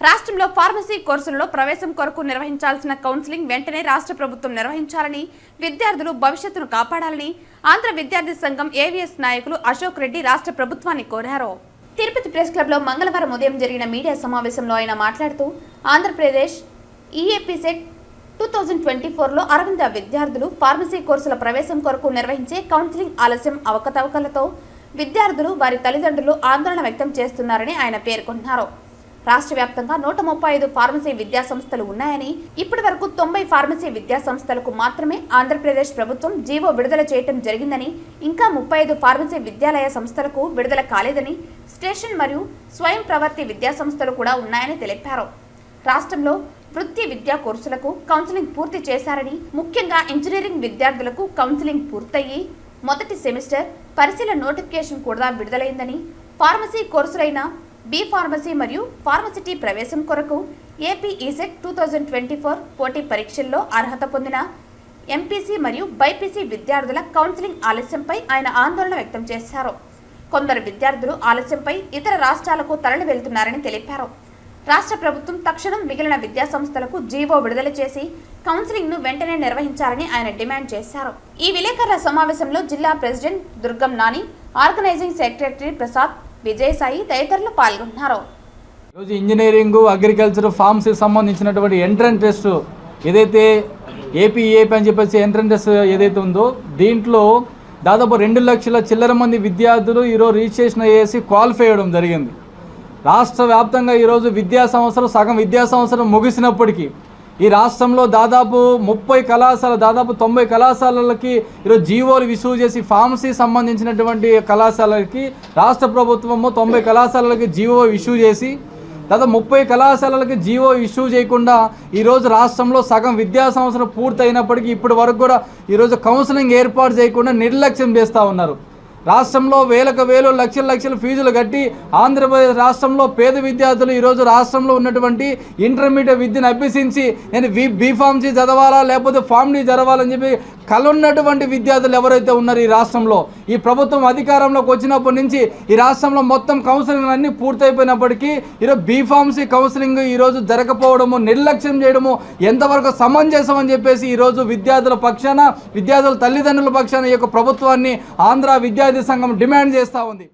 రాష్ట్రంలో ఫార్మసీ కోర్సులలో ప్రవేశం కొరకు నిర్వహించాల్సిన కౌన్సిలింగ్ వెంటనే రాష్ట్ర ప్రభుత్వం నిర్వహించాలని విద్యార్థులు భవిష్యత్తును కాపాడాలని ఆంధ్ర విద్యార్థి సంఘం ఏవిఎస్ నాయకులు అశోక్ రెడ్డి రాష్ట్ర ప్రభుత్వాన్ని కోరారు. తిరుపతి ప్రెస్ క్లబ్లో మంగళవారం ఉదయం జరిగిన మీడియా సమావేశంలో ఆయన మాట్లాడుతూ Andhra Pradesh EAP set two thousand twenty ఫోర్లో అరవింద విద్యార్థులు ఫార్మసీ కోర్సుల ప్రవేశం కొరకు నిర్వహించే కౌన్సిలింగ్ ఆలస్యం అవకతవకలతో విద్యార్థులు వారి తల్లిదండ్రులు ఆందోళన వ్యక్తం చేస్తున్నారని ఆయన పేర్కొన్నారు. రాష్ట్ర వ్యాప్తంగా నూట ముప్పై ఐదు ఫార్మసీ విద్యా సంస్థలు ఉన్నాయని ఇప్పటి వరకు తొంభై ఫార్మసీ విద్యా సంస్థలకు మాత్రమే ఆంధ్రప్రదేశ్ ప్రభుత్వం జీవో విడుదల చేయటం జరిగిందని ఇంకా ముప్పై ఐదు ఫార్మసీ విద్యాలయ సంస్థలకు విడుదల కాలేదని స్టేషన్ మరియు స్వయం ప్రవర్తి విద్యాసంస్థలు కూడా ఉన్నాయని తెలిపారు. రాష్ట్రంలో వృత్తి విద్యా కోర్సులకు కౌన్సిలింగ్ పూర్తి చేశారని ముఖ్యంగా ఇంజనీరింగ్ విద్యార్థులకు కౌన్సిలింగ్ పూర్తయి మొదటి సెమిస్టర్ పరిశీలన నోటిఫికేషన్ కూడా విడుదలైందని ఫార్మసీ కోర్సులైన బి ఫార్మసీ మరియు ఫార్మసిటీ ప్రవేశం కొరకు AP ECET two thousand twenty four పోటీ పరీక్షల్లో అర్హత పొందిన ఎంపీసీ మరియు బైపీసీ విద్యార్థుల కౌన్సిలింగ్ ఆలస్యంపై ఆయన ఆందోళన వ్యక్తం చేశారు. కొందరు విద్యార్థులు ఆలస్యంపై ఇతర రాష్ట్రాలకు తరలి వెళ్తున్నారని తెలిపారు. రాష్ట్ర ప్రభుత్వం తక్షణం మిగిలిన విద్యా సంస్థలకు జీవో విడుదల చేసి కౌన్సిలింగ్ను వెంటనే నిర్వహించాలని ఆయన డిమాండ్ చేశారు. ఈ విలేకరుల సమావేశంలో జిల్లా president Durgam Nani organizing secretary Prasad Vijayasai తదితరులు పాల్గొన్నారు. ఈరోజు ఇంజనీరింగ్ అగ్రికల్చర్ ఫార్మ్స్కి సంబంధించినటువంటి ఎంట్రన్స్ టెస్ట్ ఏదైతే ఏపీ ఏపీ అని చెప్పేసి ఎంట్రన్స్ టెస్ట్ ఏదైతే ఉందో దీంట్లో దాదాపు రెండు లక్షల చిల్లర మంది విద్యార్థులు ఈరోజు రిజిస్ట్రేషన్ చేసి క్వాలిఫై అవ్వడం జరిగింది. రాష్ట్ర వ్యాప్తంగా ఈరోజు విద్యా సంవత్సరం సగం విద్యా సంవత్సరం ముగిసినప్పటికీ ఈ రాష్ట్రంలో దాదాపు ముప్పై కళాశాల దాదాపు తొంభై కళాశాలలకి ఈరోజు జీవోలు ఇష్యూ చేసి ఫార్మసీ సంబంధించినటువంటి కళాశాలకి రాష్ట్ర ప్రభుత్వము తొంభై కళాశాలలకి జీవో ఇష్యూ చేసి దాదాపు ముప్పై కళాశాలలకి జీవో ఇష్యూ చేయకుండా ఈరోజు రాష్ట్రంలో సగం విద్యా సంవత్సరం పూర్తయినప్పటికీ ఇప్పటి వరకు కూడా ఈరోజు కౌన్సిలింగ్ ఏర్పాటు చేయకుండా నిర్లక్ష్యం చేస్తూ ఉన్నారు. రాష్ట్రంలో వేలకు వేలు లక్షల లక్షల ఫీజులు కట్టి ఆంధ్రప్రదేశ్ రాష్ట్రంలో పేద విద్యార్థులు ఈరోజు రాష్ట్రంలో ఉన్నటువంటి ఇంటర్మీడియట్ విద్యను అభ్యసించి నేను బీ బీఫార్మసీ చదవాలా లేకపోతే ఫార్మడీ చదవాలని చెప్పి కలున్నటువంటి విద్యార్థులు ఎవరైతే ఉన్నారో ఈ రాష్ట్రంలో ఈ ప్రభుత్వం అధికారంలోకి వచ్చినప్పటి నుంచి ఈ రాష్ట్రంలో మొత్తం కౌన్సిలింగ్ అన్నీ పూర్తయిపోయినప్పటికీ ఈరోజు బీఫార్మసీ కౌన్సిలింగ్ ఈరోజు జరగకపోవడము నిర్లక్ష్యం చేయడము ఎంతవరకు సమంజసం అని చెప్పేసి ఈరోజు విద్యార్థుల పక్షాన విద్యార్థుల తల్లిదండ్రుల పక్షాన ఈ యొక్క ప్రభుత్వాన్ని ఆంధ్ర విద్యార్థి సంఘం డిమాండ్ చేస్తూ ఉంది.